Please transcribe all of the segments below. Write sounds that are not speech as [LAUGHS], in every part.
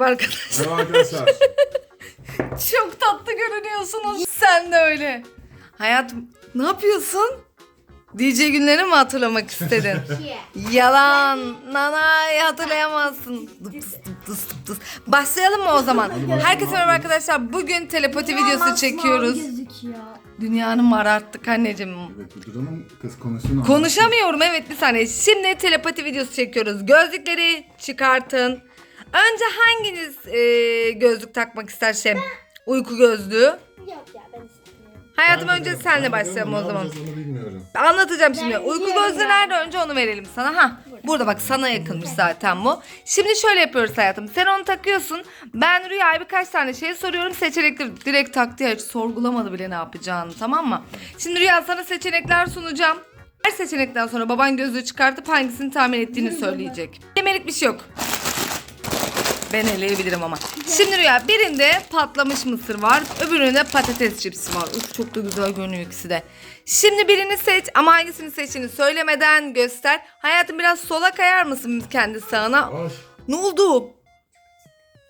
Arkadaşlar Merhaba arkadaşlar. [LAUGHS] çok tatlı görünüyorsunuz. Sen de öyle. Hayatım ne yapıyorsun? DJ günleri mi hatırlamak istedin? [LAUGHS] Yalan. Nanay hatırlayamazsın. Başlayalım mı o zaman? Herkese merhaba arkadaşlar. Bugün telepati videosu çekiyoruz. Dünyanın mararttık anneciğim. evet duralım kız konuşsun. Konuşamıyorum evet bir saniye. Şimdi telepati videosu çekiyoruz. Gözlükleri çıkartın. Önce hanginiz e, gözlük takmak ister şey? Uyku gözlüğü. Yok ya ben istemiyorum. Hayatım Ben önce de- senle ben başlayalım ne o zaman. yapacağız Onu bilmiyorum. Anlatacağım şimdi. Ben Uyku biliyorum gözlüğü ya. nerede önce onu verelim sana. Ha burada bak sana yakınmış zaten bu. Şimdi şöyle yapıyoruz hayatım. Sen onu takıyorsun. Ben Rüya'ya birkaç tane şey soruyorum. Seçenekleri direkt taktı ya hiç sorgulamadı bile ne yapacağını tamam mı? Şimdi Rüya sana seçenekler sunacağım. Her seçenekten sonra baban gözlüğü çıkartıp hangisini tahmin ettiğini söyleyecek. Yemelik bir şey yok. Ben eleyebilirim ama. Şimdi Rüya birinde patlamış mısır var. Öbüründe patates cipsi var. Uf çok da güzel görünüyor ikisi de. Şimdi birini seç ama hangisini seçtiğini söylemeden göster. Hayatım biraz sola kayar mısın kendi sağına? Ay. Ne oldu?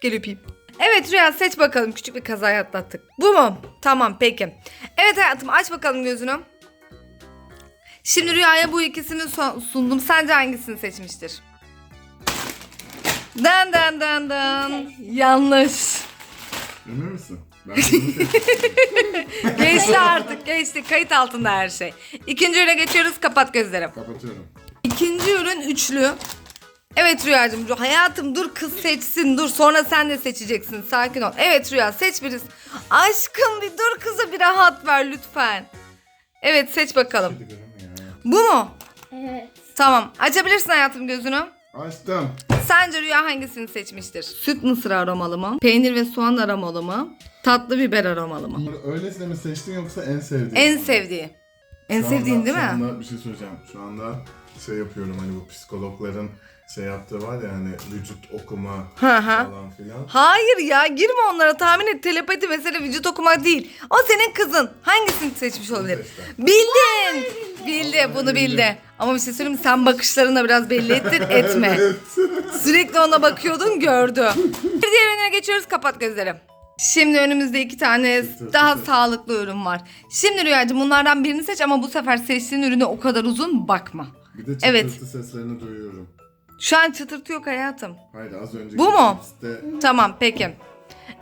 Gel öpeyim. Evet Rüya seç bakalım. Küçük bir kaza atlattık. Bu mu? Tamam peki. Evet hayatım aç bakalım gözünü. Şimdi Rüya'ya bu ikisini sundum. Sence hangisini seçmiştir? Dan dan dan dan. Yanlış. Emin misin? Ben. [LAUGHS] Geçti artık geçti. Kayıt altında her şey. İkinci ürüne geçiyoruz. Kapat gözlerim. Kapatıyorum. İkinci ürün üçlü. Evet Rüyacığım. Rü- Hayatım dur kız seçsin. Dur sonra sen de seçeceksin. Sakin ol. Evet Rüya seç birisi. Aşkım bir dur kızı bir rahat ver lütfen. Evet seç bakalım. Hadi görün ya. Bu mu? Evet. Tamam. Açabilirsin hayatım gözünü. Açtım. Sence Rüya hangisini seçmiştir? Süt mısır aromalı mı? Peynir ve soğan aromalı mı? Tatlı biber aromalı mı? Öylesine mi seçtin yoksa en sevdiğin? En mi? sevdiği. En Şu sevdiğin anda- değil Şu mi? anda bir şey söyleyeceğim. Şu anda şey yapıyorum hani bu psikologların şey yaptığı var ya hani vücut okuma Hı hı. falan filan. Hayır ya girme onlara tahmin et telepati mesele vücut okuma değil. O senin kızın. Hangisini seçmiş olabilir? Bildin. Bildi bunu bildi. Ama bir şey söyleyeyim mi? sen bakışlarınla biraz belli ettin [LAUGHS] etme. Sürekli ona bakıyordun gördü. Bir diğer ürüne geçiyoruz kapat gözleri. Şimdi önümüzde iki tane daha sağlıklı ürün var. Şimdi Rüyacığım bunlardan birini seç ama bu sefer seçtiğin ürüne o kadar uzun bakma. Bir de çıtırtı Evet. seslerini duyuyorum. Şu an çıtırtı yok hayatım. Hayır az önceki Bu mu? Tamam peki.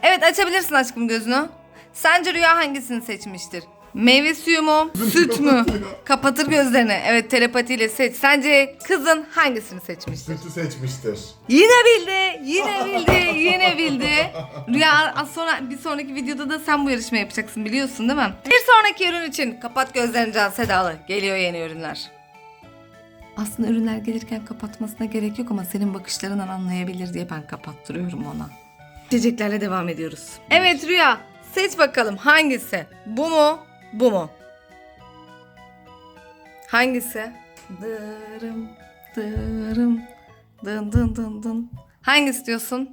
Evet açabilirsin aşkım gözünü. Sence Rüya hangisini seçmiştir? Meyve suyu mu? Süt mü? Kapatır gözlerini. Evet telepatiyle seç. Sence kızın hangisini seçmiştir? sütü seçmiştir. Yine bildi. Yine bildi. Yine bildi. Rüya az sonra bir sonraki videoda da sen bu yarışma yapacaksın biliyorsun değil mi? Bir sonraki ürün için kapat gözlerini Can Sedalı. Geliyor yeni ürünler. Aslında ürünler gelirken kapatmasına gerek yok ama senin bakışlarından anlayabilir diye ben kapattırıyorum ona. İçeceklerle devam ediyoruz. Evet Rüya seç bakalım hangisi? Bu mu? Bu mu? Hangisi? Dırım dırım dın dın dın dın. Hangisi diyorsun?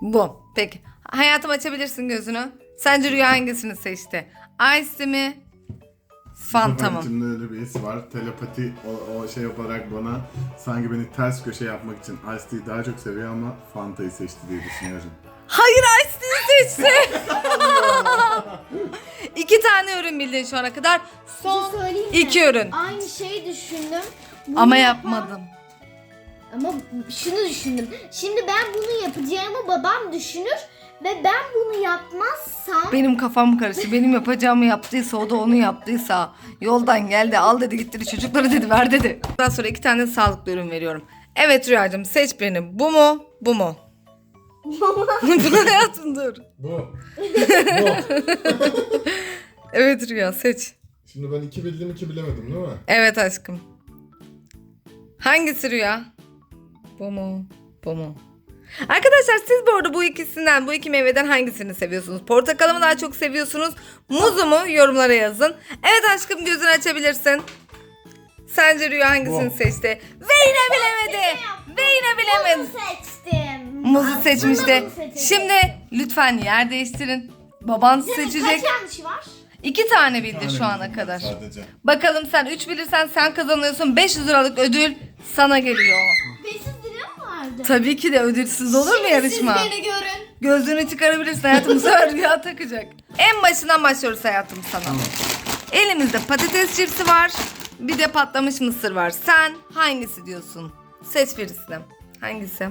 Bu. Peki. Hayatım açabilirsin gözünü. Sence Rüya hangisini seçti? Ice mi? Fanta mı? İçimde öyle bir his var. Telepati o, o şey yaparak bana sanki beni ters köşe yapmak için Ice daha çok seviyor ama Fanta'yı seçti diye düşünüyorum. Hayır Ice seçti. [LAUGHS] İki tane ürün bildin şu ana kadar. Bir Son şey söyleyeyim mi? iki ürün. Aynı şeyi düşündüm. Bunu Ama yapan- yapmadım. Ama şunu düşündüm. Şimdi ben bunu yapacağımı babam düşünür ve ben bunu yapmazsam Benim kafam karıştı. Benim yapacağımı yaptıysa o da onu yaptıysa yoldan geldi al dedi gitti çocukları dedi ver dedi. Daha sonra iki tane sağlıklı ürün veriyorum. Evet Rüyacığım seç birini. Bu mu? Bu mu? Bu hayatım dur. Bu. Bu. Evet Rüya seç. Şimdi ben iki bildim iki bilemedim değil mi? Evet aşkım. Hangisi Rüya? Bu mu? Bu mu? Arkadaşlar siz bu arada bu ikisinden, bu iki meyveden hangisini seviyorsunuz? Portakalı mı daha çok seviyorsunuz? Muzu mu? Yorumlara yazın. Evet aşkım gözünü açabilirsin. Sence Rüya hangisini Bu. seçti? Ve yine bilemedi. Ve yine bunu bilemedi. seçtim. Muzu seçmişti. bunu seçecektim. Şimdi lütfen yer değiştirin. Baban Değil mi? seçecek. Kaç yanlış var? İki tane bildi şu ana kadar. Sadece. Bakalım sen 3 bilirsen sen kazanıyorsun. 500 liralık ödül sana geliyor. 500 lira mı vardı? Tabii ki de ödülsüz olur mu yarışma? Siz beni görün. Gözlüğünü çıkarabilirsin hayatım. Bu sefer rüya takacak. En başından başlıyoruz hayatım sana. Elimizde patates cipsi var. Bir de patlamış mısır var. Sen hangisi diyorsun? Seç birisini. Hangisi?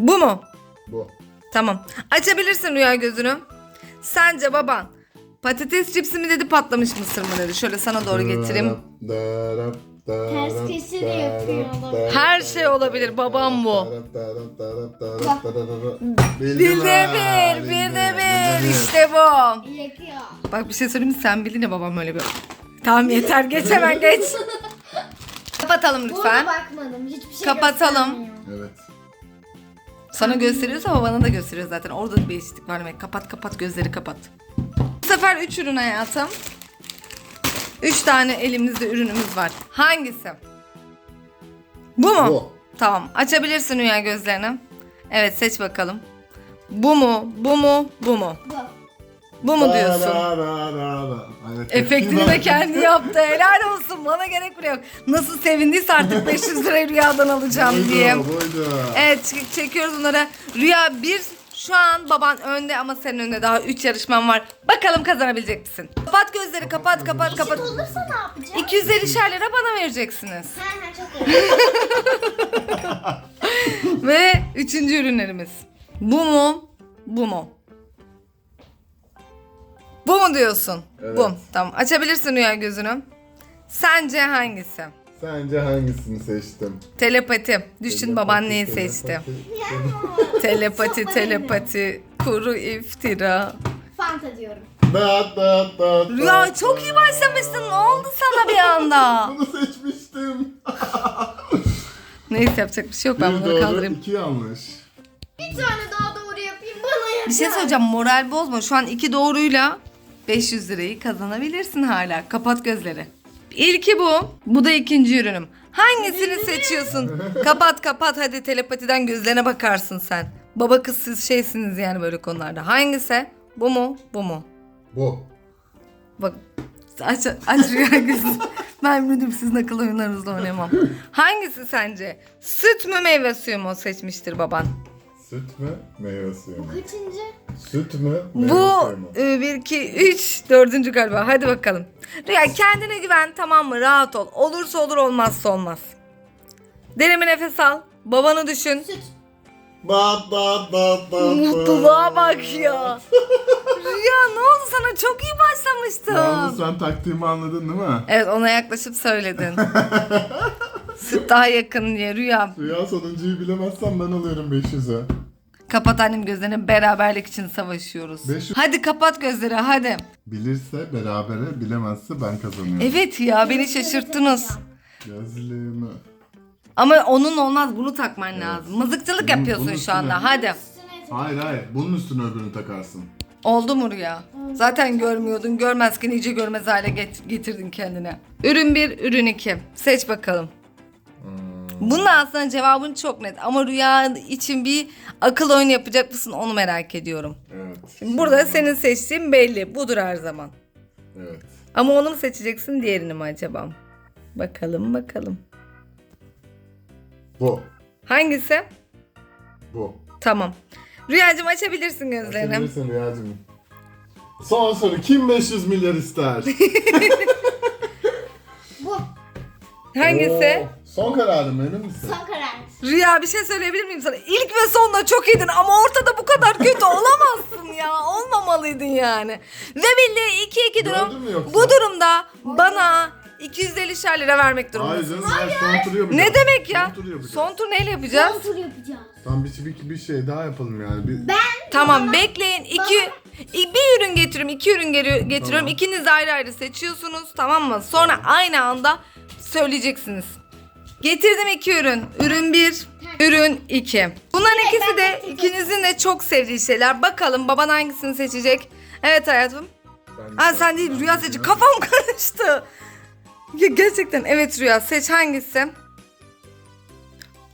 Bu mu? Bu. Tamam. Açabilirsin rüya gözünü. Sence baban patates cipsi mi dedi patlamış mısır mı dedi? Şöyle sana doğru getireyim. Ters köşe de yapıyor olabilir. Her şey olabilir, babam bu. Bir de bir, bir de bir. İşte bu. Yakıyor. Bak bir şey söyleyeyim mi? Sen bildin ya babam öyle bir. Tamam yeter geç hemen geç. [LAUGHS] Kapatalım Burada lütfen. bakmadım. Hiçbir şey Kapatalım. göstermiyor. Sana gösteriyorsa babana da gösteriyor zaten. Orada da bir eşitlik var demek. Kapat kapat gözleri kapat. Bu sefer 3 ürün hayatım. 3 tane elimizde ürünümüz var. Hangisi? Bu mu? Bu. Tamam. Açabilirsin Rüya gözlerini. Evet seç bakalım. Bu mu? Bu mu? Bu mu? Bu. Bu mu diyorsun? Evet, Efektini de kendi [LAUGHS] yaptı. Helal olsun. Bana gerek bile yok. Nasıl sevindiyse artık [LAUGHS] 500 lirayı rüyadan alacağım Buydu, diye. buydu. Evet çek- çekiyoruz bunları. Rüya bir şu an baban önde ama senin önünde daha 3 yarışman var. Bakalım kazanabilecek misin? Kapat gözleri kapat kapat kapat. Eşit olursa ne yapacağız? 250 lira bana vereceksiniz. Ha ha çok iyi. [LAUGHS] Ve üçüncü ürünlerimiz. Bu mu? Bu mu? Bu mu diyorsun? Evet. Bu. Tamam. Açabilirsin Rüya gözünü. Sence hangisi? Sence hangisini seçtim? Telepati. Düşün baban neyi seçti. [LAUGHS] Telepati, telepati. Kuru iftira. Fanta diyorum. Da, da, da, Rüya da, çok da. iyi başlamıştın. Ne oldu sana bir anda? [LAUGHS] Bunu seçmiştim. [LAUGHS] Neyse yapacak bir şey yok. Ben Bir bunları doğru, kaldırayım. iki yanlış. Bir tane daha doğru yapayım bana yeter. Bir şey söyleyeceğim. Moral bozma. Şu an iki doğruyla 500 lirayı kazanabilirsin hala. Kapat gözleri. İlki bu. Bu da ikinci ürünüm. Hangisini seçiyorsun? kapat kapat hadi telepatiden gözlerine bakarsın sen. Baba kız siz şeysiniz yani böyle konularda. Hangisi? Bu mu? Bu mu? Bu. Bak aç, aç rüya gözü. [LAUGHS] Ben müdür sizin akıl oyunlarınızla oynamam. Hangisi sence? Süt mü meyve suyu mu seçmiştir baban? Süt mü? Meyve suyu mu? Kaçıncı? Süt mü? Meyve Bu suyu mu? 1, 2, 3, dördüncü galiba. Hadi bakalım. Rüya kendine güven tamam mı? Rahat ol. Olursa olur olmazsa olmaz. Derin bir nefes al. Babanı düşün. Süt. Da, da, da, da, Mutluluğa bak ya. Rüya ne oldu sana? Çok iyi Yalnız başlamıştın. sen taktiğimi anladın değil mi? Evet ona yaklaşıp söyledin. [LAUGHS] Süt daha yakın diye Rüya. Rüya sonuncuyu bilemezsem ben alıyorum 500'e. Kapat annem gözlerini beraberlik için savaşıyoruz. 500. Hadi kapat gözleri hadi. Bilirse berabere, bilemezse ben kazanıyorum. Evet ya beni şaşırttınız. Gözlüğümü. Ama onun olmaz bunu takman lazım. Mızıkçılık Bunun- yapıyorsun bunun şu anda üstüne- hadi. Üstüne Hayır hayır. Bunun üstüne öbürünü takarsın. Oldu mu Rüya? Zaten görmüyordun. Görmezken iyice görmez hale get- getirdin kendine. Ürün 1, ürün 2. Seç bakalım. Bunun aslında cevabın çok net. Ama Rüya için bir akıl oyunu yapacak mısın onu merak ediyorum. Evet. Şimdi burada senin seçtiğin belli. Budur her zaman. Evet. Ama onu mu seçeceksin diğerini mi acaba? Bakalım bakalım. Bu. Hangisi? Bu. Tamam. Rüyacığım açabilirsin gözlerini. Açabilirsin Rüyacığım. Son soru. Kim 500 milyar ister? [LAUGHS] Bu. Hangisi? Oo, Son kararım emin misin? Son karar. Rüya bir şey söyleyebilir miyim sana? İlk ve sonda çok iyiydin ama ortada bu kadar kötü olamazsın ya. Olmamalıydın yani. Ve bildiği 2-2 durum. Gördün mü yoksa? Bu durumda bana 250 şer lira vermek Hayır durumundasın. canım ben son turu yapacağım. Ne demek ya? Son turu yapacağız. Son tur neyle yapacağız? Son tur yapacağız. Tamam bir, bir, bir şey daha yapalım yani. Bir, Tamam bekleyin. İki, i- bir ürün getiriyorum. iki ürün geri- getiriyorum. Tamam. İkiniz de ayrı ayrı seçiyorsunuz. Tamam mı? Sonra aynı anda söyleyeceksiniz. Getirdim iki ürün. Ürün bir, ürün iki. Bunların Evet, ikisi de ikinizin de çok sevdiği şeyler. Bakalım baban hangisini seçecek? Evet hayatım. ben Aa, sen değil Rüya seç. Kafam [LAUGHS] karıştı. Ya, gerçekten evet Rüya seç hangisi?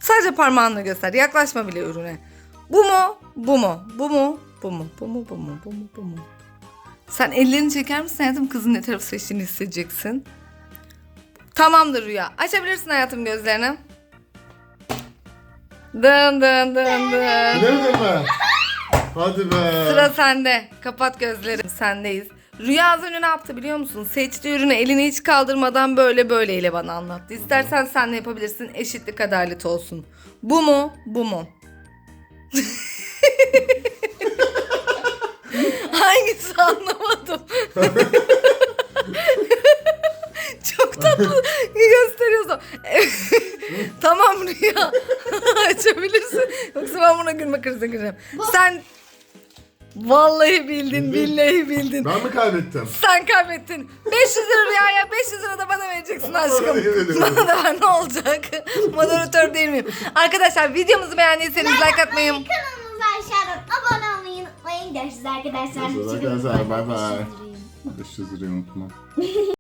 Sadece parmağınla göster. Yaklaşma bile ürüne. Bu mu? Bu mu? Bu mu? Bu mu? Bu mu? Bu mu? Bu mu? Bu mu? Sen ellerini çeker misin hayatım? Kızın ne tarafı seçtiğini hissedeceksin. Tamamdır Rüya. Açabilirsin hayatım gözlerini. Dın dın dın dın. Bilemedin mi? Hadi be. Sıra sende. Kapat gözlerini. Sendeyiz. Rüya az önce ne yaptı biliyor musun? Seçtiği ürünü elini hiç kaldırmadan böyle böyleyle bana anlattı. İstersen sen de yapabilirsin. Eşitlik adalet olsun. Bu mu? Bu mu? [LAUGHS] Hangisi anlamadım. [LAUGHS] Çok tatlı gösteriyorsun. [LAUGHS] tamam Rüya. [LAUGHS] Açabilirsin. Yoksa ben buna gülme krizi gireceğim. Sen Vallahi bildin, billahi bildin. Ben mi kaybettim? Sen kaybettin. 500 lira Rüya'ya 500 lira da bana vereceksin aşkım. Bana da ver [LAUGHS] ne olacak? Moderatör değil miyim? Arkadaşlar videomuzu beğendiyseniz like atmayı. Kanalımıza aşağıdan abone olmayı unutmayın. Görüşürüz arkadaşlar. Görüşürüz arkadaşlar, bay bay. 500 lirayı unutma.